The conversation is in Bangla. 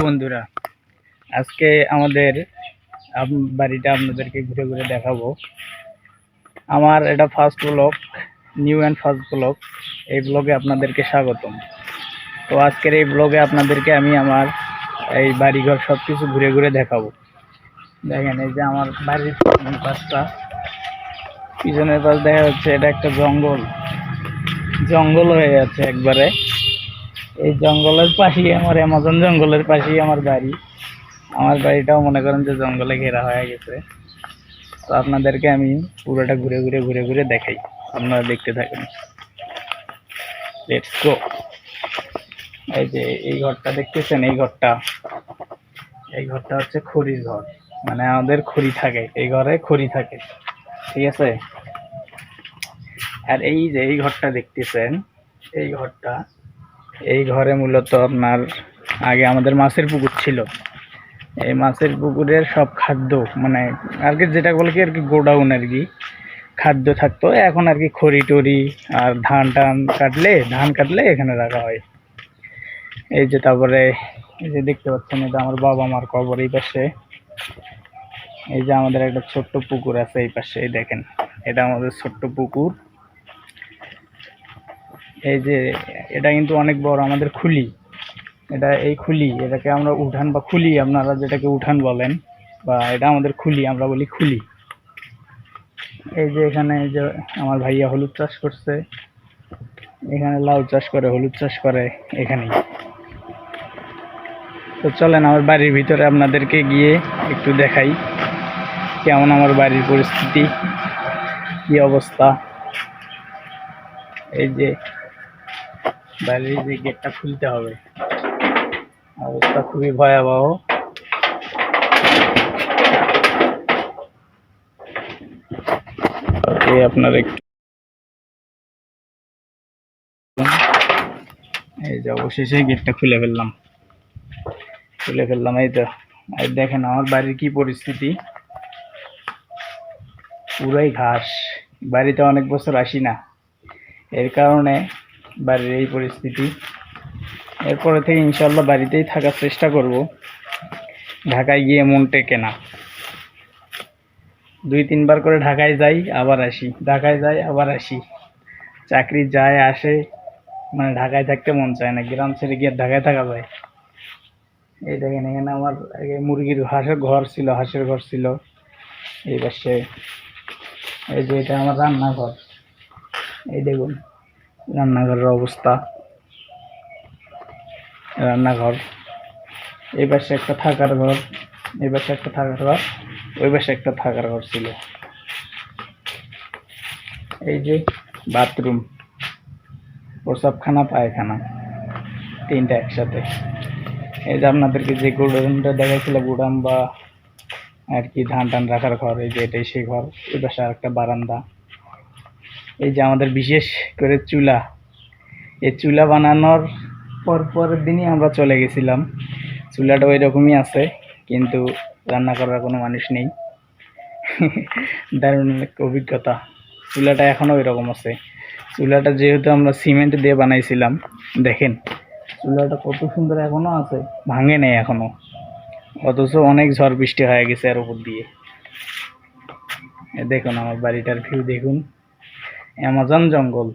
বন্ধুরা, আজকে আমাদের বাড়িটা আপনাদেরকে ঘুরে ঘুরে দেখাবো। আমার এটা first blog new and first blog এই ব্লগে আপনাদেরকে স্বাগতম। তো আজকের এই ব্লগে আপনাদেরকে আমি আমার এই বাড়িঘর সব কিছু ঘুরে ঘুরে দেখাবো। দেখেন, এই যে আমার বাড়ির পাশটা। পিছনের পাশ দেখা যাচ্ছে, এটা একটা জঙ্গল। জঙ্গল হয়ে যাচ্ছে একবারে। এই জঙ্গলের পাশেই আমার অ্যামাজন জঙ্গলের পাশেই আমার বাড়ি। আমার বাড়িটাও মনে করেন যে জঙ্গলে ঘেরা হয়ে গেছে। তো আপনাদেরকে আমি পুরোটা ঘুরে ঘুরে ঘুরে ঘুরে দেখাই। আপনারা দেখতে থাকেন। এই যে এই ঘরটা দেখতেছেন? এই ঘরটা। এই ঘরটা হচ্ছে খড়ির ঘর। মানে আমাদের খড়ি থাকে। এই ঘরে খড়ি থাকে। ঠিক আছে? আর এই যে এই ঘরটা দেখতেছেন? এই ঘরটা এই ঘরে মূলত আপনার আগে আমাদের মাছের পুকুর ছিল। এই মাছের পুকুরের সব খাদ্য মানে আর কি যেটা বলে কি আর কি গোডাউন আর কি, খাদ্য থাকতো। এখন আর কি খড়ি টড়ি আর ধান টান কাটলে, ধান কাটলে এখানে রাখা হয়। এই যে তারপরে, এই যে দেখতে পাচ্ছেন এটা আমার বাবা মার কবর এই পাশে। এই যে আমাদের একটা ছোট্ট পুকুর আছে এই পাশে, এই দেখেন, এটা আমাদের ছোট্ট পুকুর। এই যে এটা কিন্তু অনেক বড় আমাদের খুলি। এটা এই খুলি, এটাকে আমরা উঠান বা খুলি আপনারা যেটাকে উঠান বলেন, বা এটা আমাদের খুলি, আমরা বলি খুলি। এই যে এখানে যে আমার ভাইয়া হলুদ চাষ করছে, এখানে লাউ চাষ করে, হলুদ চাষ করে, এখানেই। তো চলেন আমার বাড়ির ভিতরে আপনাদেরকে গিয়ে একটু দেখাই, কেমন আমার বাড়ির পরিস্থিতি, কি অবস্থা। এই যে বাড়ির যে গেটটা খুলতে হবে। অবস্থা খুবই ভয়াবহ। আপনার একটু এই যে অবশেষে গেটটা খুলে ফেললাম। খুলে ফেললাম, এই তো। আর দেখেন, আমার বাড়ির কি পরিস্থিতি? পুরাই ঘাস। বাড়িতে অনেক বছর আসি না। এর কারণে বাড়ির এই পরিস্থিতি। এরপরে থেকে ইনশাল্লাহ বাড়িতেই থাকার চেষ্টা করব। ঢাকায় গিয়ে মন টেকে না। দুই, তিনবার করে ঢাকায় যাই, আবার আসি। ঢাকায় যাই, আবার আসি। চাকরি যায়, আসে। মানে ঢাকায় থাকতে মন চায় না। গ্রাম ছেড়ে গিয়ে ঢাকায় থাকা যায়। এই দেখেন, এখানে আমার আগে মুরগির হাঁসের ঘর ছিল, হাঁসের ঘর ছিল। এই পাশে এই যে এটা আমার রান্নাঘর। এই দেখুন। রান্নাঘরের অবস্থা, রান্নাঘর, এই পাশে একটা থাকার ঘর, এই পাশে একটা থাকার ঘর, ওই পাশে একটা থাকার ঘর ছিল। এই যে বাথরুম, প্রসাবখানা, পায়খানা, তিনটা একসাথে। এই যে আপনাদেরকে যে গোডাউনটা দেখাচ্ছিল গোডাউন বা আর কি ধান টান রাখার ঘর, এই যে এটাই সেই ঘর এই পাশে আর একটা বারান্দা। এই যে আমাদের বিশেষ করে চুলা। এই চুলা বানানোর পর পরের দিনই আমরা চলে গেছিলাম। চুলাটা ওই রকমই আছে, কিন্তু রান্না করার কোনো মানুষ নেই। দারুণ অভিজ্ঞতা। চুলাটা এখনও ওই রকম আছে। চুলাটা যেহেতু আমরা সিমেন্ট দিয়ে বানাইছিলাম, দেখেন, চুলাটা কত সুন্দর এখনও আছে, ভাঙে নেই এখনও। অথচ অনেক ঝড় বৃষ্টি হয়ে গেছে এর উপর দিয়ে। দেখুন আমার বাড়িটার ভিউ দেখুন। অ্যামাজন জঙ্গল।